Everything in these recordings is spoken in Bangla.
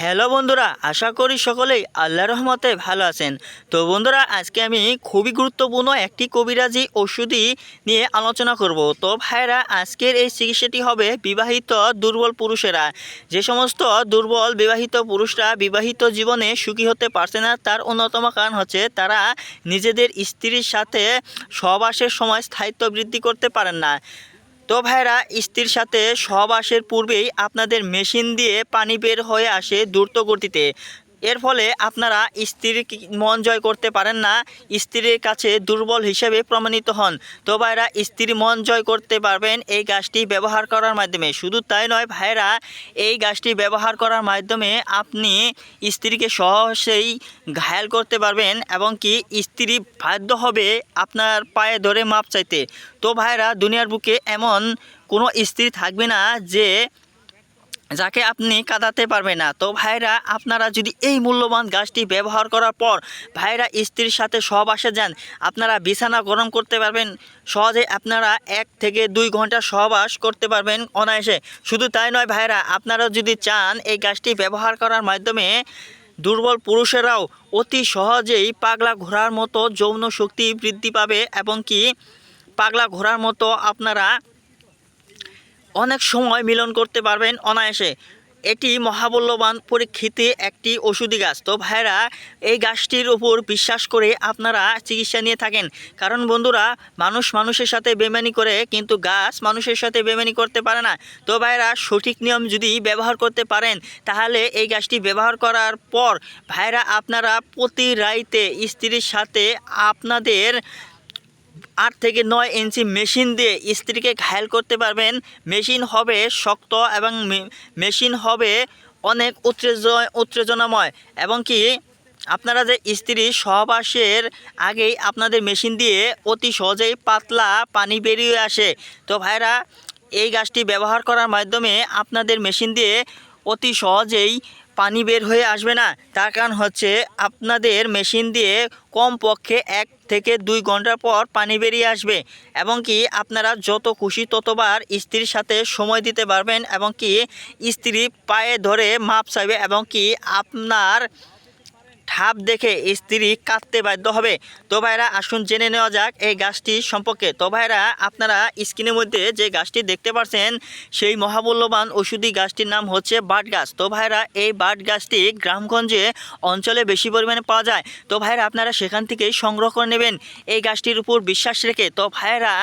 হ্যালো বন্ধুরা, আশা করি সকলেই আল্লাহ রহমতে ভালো আছেন। তো বন্ধুরা, আজকে আমি খুবই গুরুত্বপূর্ণ একটি কবিরাজি ওষুধই নিয়ে আলোচনা করব। তো ভাইরা আজকের এই চিকিৎসাটি হবে বিবাহিত দুর্বল পুরুষেরা। যে সমস্ত দুর্বল বিবাহিত পুরুষরা বিবাহিত জীবনে সুখী হতে পারছে না, তার অন্যতম কারণ হচ্ছে তারা নিজেদের স্ত্রীর সাথে সহবাসের সময় স্থায়িত্ব বৃদ্ধি করতে পারেন না। তো ভাইরা, স্ত্রীর সাথে সহবাসের পূর্বেই আপনাদের মেশিন দিয়ে পানি বের হয়ে আসে দ্রুত গতিতে এর ফলে আপনারা স্ত্রীর মন জয় করতে পারেন না, স্ত্রীর কাছে দুর্বল হিসেবে প্রমাণিত হন। তো ভাইরা স্ত্রীর মন জয় করতে পারবেন এই গাছটি ব্যবহার করার মাধ্যমে। শুধু তাই নয় ভাইরা, এই গাছটি ব্যবহার করার মাধ্যমে আপনি স্ত্রীকে সহজেই ঘায়াল করতে পারবেন এবং কি স্ত্রী বাধ্য হবে আপনার পায়ে ধরে মাপ চাইতে। তো ভাইরা, দুনিয়ার বুকে এমন কোনো স্ত্রী থাকবে না যে যাকে আপনি কাঁদাতে পারবে না। তো ভাইরা, আপনারা যদি এই মূল্যবান গাছটি ব্যবহার করার পর ভাইরা স্ত্রীর সাথে সহবাসে যান, আপনারা বিছানা গরম করতে পারবেন, সহজে আপনারা এক থেকে দুই ঘণ্টা সহবাস করতে পারবেন অনায়াসে। শুধু তাই নয় ভাইরা আপনারা যদি চান এই গাছটি ব্যবহার করার মাধ্যমে দুর্বল পুরুষেরাও অতি সহজেই পাগলা ঘোরার মতো যৌন শক্তি বৃদ্ধি পাবে এবং কি পাগলা ঘোরার মতো আপনারা অনেক সময় মিলন করতে পারবেন অনায়াসে। এটি মহাবল্যবান পরীক্ষিত একটি ওষুধি গাছ। তো ভাইরা এই গাছটির উপর বিশ্বাস করে আপনারা চিকিৎসা নিয়ে থাকেন। কারণ বন্ধুরা, মানুষ মানুষের সাথে বেমানি করে, কিন্তু গাছ মানুষের সাথে বেমানি করতে পারে না। তো ভাইরা সঠিক নিয়ম যদি ব্যবহার করতে পারেন, তাহলে এই গাছটি ব্যবহার করার পর ভাইরা আপনারা প্রতি রাইতে স্ত্রীর সাথে আপনাদের আট থেকে নয় ইঞ্চি মেশিন দিয়ে স্ত্রীকে ঘায়াল করতে পারবেন। মেশিন হবে শক্ত এবং মেশিন হবে অনেক উত্তেজ উত্তেজনাময়। এবং কি, আপনারা যে স্ত্রী সহবাসের আগেই আপনাদের মেশিন দিয়ে অতি সহজেই পাতলা পানি বেরিয়ে আসে। তো ভাইরা, এই গাছটি ব্যবহার করার মাধ্যমে আপনাদের মেশিন দিয়ে অতি সহজেই পানি বের হয়ে আসবে না। তার কারণ হচ্ছে আপনাদের মেশিন দিয়ে কম পক্ষে এক থেকে দুই ঘণ্টা পর পানি বেরিয়ে আসবে এবং কি আপনারা যত খুশি ততবার স্ত্রীর সাথে সময় দিতে পারবেন এবং কি স্ত্রী পায়ে ধরে মাপ চাইবে এবং কি আপনার ঠাপ দেখে স্ত্রী কাঁদতে বাধ্য হবে। তো ভাইরা আসুন জেনে নেওয়া যাক এই গাছটি সম্পর্কে। তো ভাইরা আপনারা স্ক্রিনের মধ্যে যে গাছটি দেখতে পাচ্ছেন সেই মহামূল্যবান ওষুধি গাছটির নাম হচ্ছে বাট গাছ তো ভাইরা এই বাট গাছটি গ্রামগঞ্জে অঞ্চলে বেশি পরিমাণে পাওয়া যায়। তো ভাইরা আপনারা সেখান থেকেই সংগ্রহ করে নেবেন। এই গাছটির উপর বিশ্বাস রেখে তো ভাইরা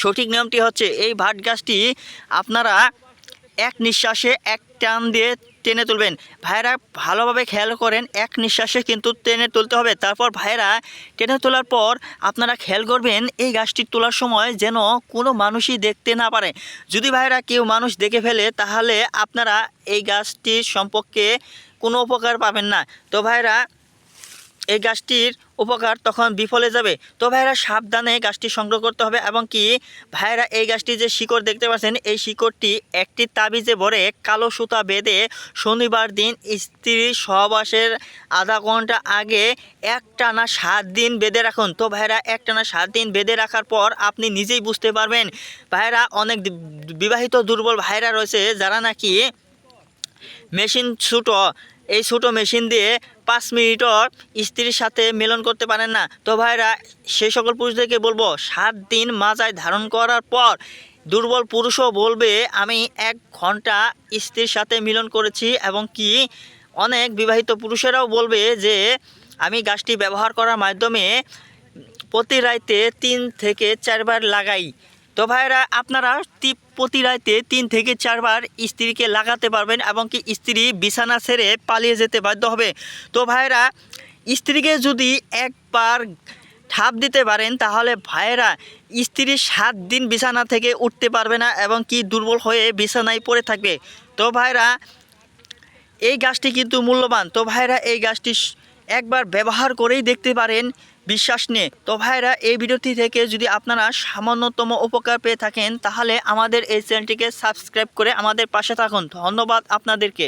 সঠিক নিয়মটি হচ্ছে, এই ভাট গাছটি আপনারা এক নিঃশ্বাসে এক টান দিয়ে টেনে তুলবেন। ভাইরা ভালোভাবে খেয়াল করেন, এক নিঃশ্বাসে কিন্তু টেনে তুলতে হবে। তারপর ভাইরা টেনে তোলার পর আপনারা খেয়াল করবেন, এই গাছটি তোলার সময় যেন কোনো মানুষই দেখতে না পারে। যদি ভাইরা কেউ মানুষ দেখে ফেলে, তাহলে আপনারা এই গাছটির সম্পর্কে কোনো উপকার পাবেন না। তো ভাইরা এই গাছটির উপকার তখন বিফলে যাবে। তো ভাইরা, সাবধানে গাছটি সংগ্রহ করতে হবে এবং কি, ভাইরা এই গাছটি যে শিকড় দেখতে পাচ্ছেন, এই শিকড়টি একটি তাবিজে ভরে কালো সুতা বেঁধে শনিবার দিন স্ত্রী সহবাসের আধা ঘণ্টা আগে একটানা সাত দিন বেঁধে রাখুন। তো ভাইরা, একটানা সাত দিন বেঁধে রাখার পর আপনি নিজেই বুঝতে পারবেন। ভাইরা, অনেক বিবাহিত দুর্বল ভাইরা রয়েছে যারা নাকি মেশিন ছোটো, এই ছোটো মেশিন দিয়ে পাঁচ মিনিটও স্ত্রীর সাথে মিলন করতে পারেন না। তো ভাইরা সেই সকল পুরুষদেরকে বলব, সাত দিন মাজায় ধারণ করার পর দুর্বল পুরুষও বলবে, আমি এক ঘণ্টা স্ত্রীর সাথে মিলন করেছি। এবং কি অনেক বিবাহিত পুরুষেরাও বলবে যে, আমি গাছটি ব্যবহার করার মাধ্যমে প্রতি রাইতে তিন থেকে চারবার লাগাই। তো ভাইরা আপনারা প্রতি রাইতে তিন থেকে চারবার স্ত্রীকে লাগাতে পারবেন এবং কি স্ত্রী বিছানা ছেড়ে পালিয়ে যেতে বাধ্য হবে। তো ভাইরা স্ত্রীকে যদি একবার ঠাপ দিতে পারেন, তাহলে ভাইরা স্ত্রী সাত দিন বিছানা থেকে উঠতে পারবে না এবং কি দুর্বল হয়ে বিছানায় পড়ে থাকবে। তো ভাইরা এই গাছটি কিন্তু মূল্যবান। তো ভাইরা এই গাছটি একবার ব্যবহার করেই দেখতে পারেন। বিশ্বাস নিয়ে। তো ভাইরা এই ভিডিওটি থেকে যদি আপনারা সামান্যতম উপকার পেয়ে থাকেন, তাহলে আমাদের এই চ্যানেলটিকে সাবস্ক্রাইব করে আমাদের পাশে থাকুন। ধন্যবাদ আপনাদেরকে।